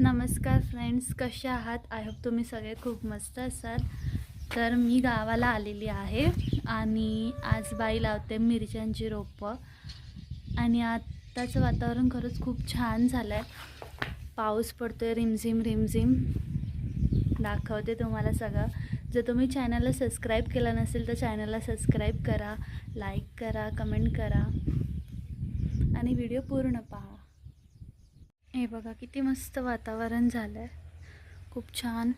नमस्कार फ्रेंड्स कसे आहात? आय होप तुम्ही सगळे खूप मस्त असाल. तर मी गावाला आलेली आहे आणि आज बाई लावते मिरच्यांची रोपं. आणि आत्ताचं वातावरण खरंच खूप छान झालं आहे पाऊस पडतो आहे रिमझिम रिमझिम. दाखवते तुम्हाला सगळं. जर तुम्ही चॅनलला सबस्क्राईब केलं नसेल तर चॅनलला सबस्क्राईब करा लाईक करा कमेंट करा. आणि व्हिडिओ पूर्ण पहा. हे बघा किती मस्त वातावरण झालं आहे खूप छान.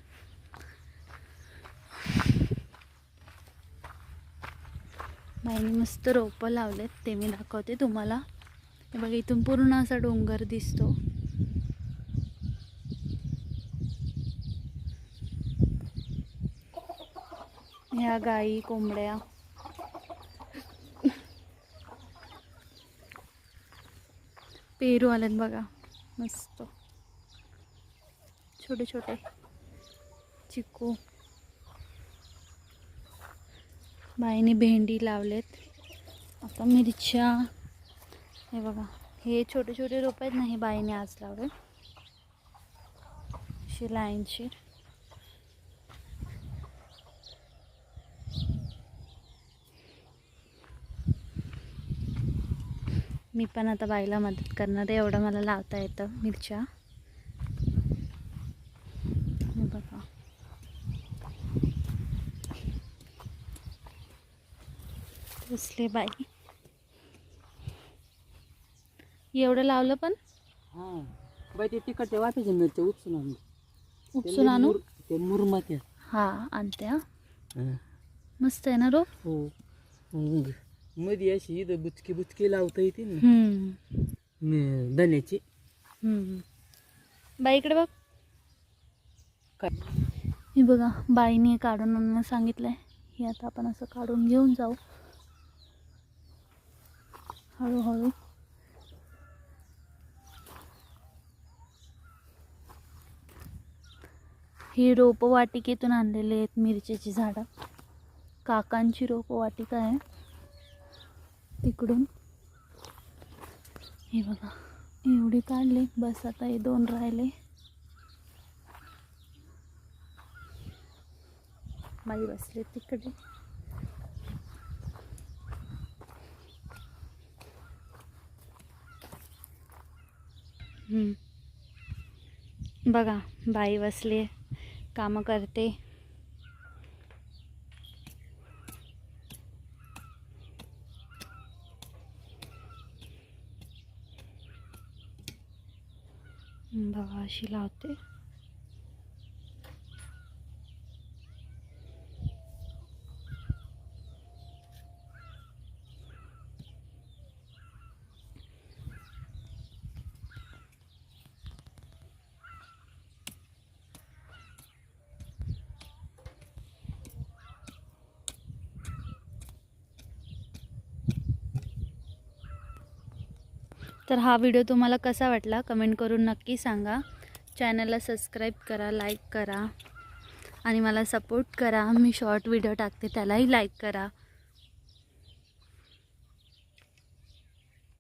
बाईने मस्त रोपं लावलेत ते मी दाखवते तुम्हाला. हे बघा इथून पूर्ण असा डोंगर दिसतो. ह्या गाई कोंबड्या. पेरू आल्यात बघा. मस्त. छोटे छोटे. चिकू. बाईने भेंडी लावलेत. आता मिरच्या. हे बघा. हे छोटे छोटे रोप आहेत ना हे बाईने आज लावले अशी लाईनची. मी पण आता बाईला मदत करणार आहे. एवढं मला लावता येतं मिरच्या. बघा. कसले बाई. एवढं लावलं पण? हां. बाई ते तिकडच्या वाट्याच्या मिरच्या उपसून आणू उपसून आणू? ते मुरमात्या हा आणते हा. मस्त आहे ना रोप? हो. मध्ये अशी इथं बुचकी बुचकी लावता येते ना. हम्म. धन्याची. हम्म. बाई इकडे बघ. काय? हे बघा बाईने काढून आणून सांगितलंय हे आता आपण असं काढून घेऊन जाऊ. हळूहळू. ही रोपं वाटिकेतून आणलेले आहेत मिरच्याची झाडं. काकांची रोपं वाटिका आहे. तिकडून. हे बघा एवढी काढले. बस आता हे दोन राहिले. बाई बसले तिकडे. बघा बाई बसली कामं करते. बघा अशी लावते. तर हा व्हिडिओ तुम्हाला कसा वाटला कमेंट करून नक्की सांगा. चॅनलला सबस्क्राईब करा लाईक करा आणि मला सपोर्ट करा. मी शॉर्ट व्हिडिओ टाकते त्यालाही लाईक करा.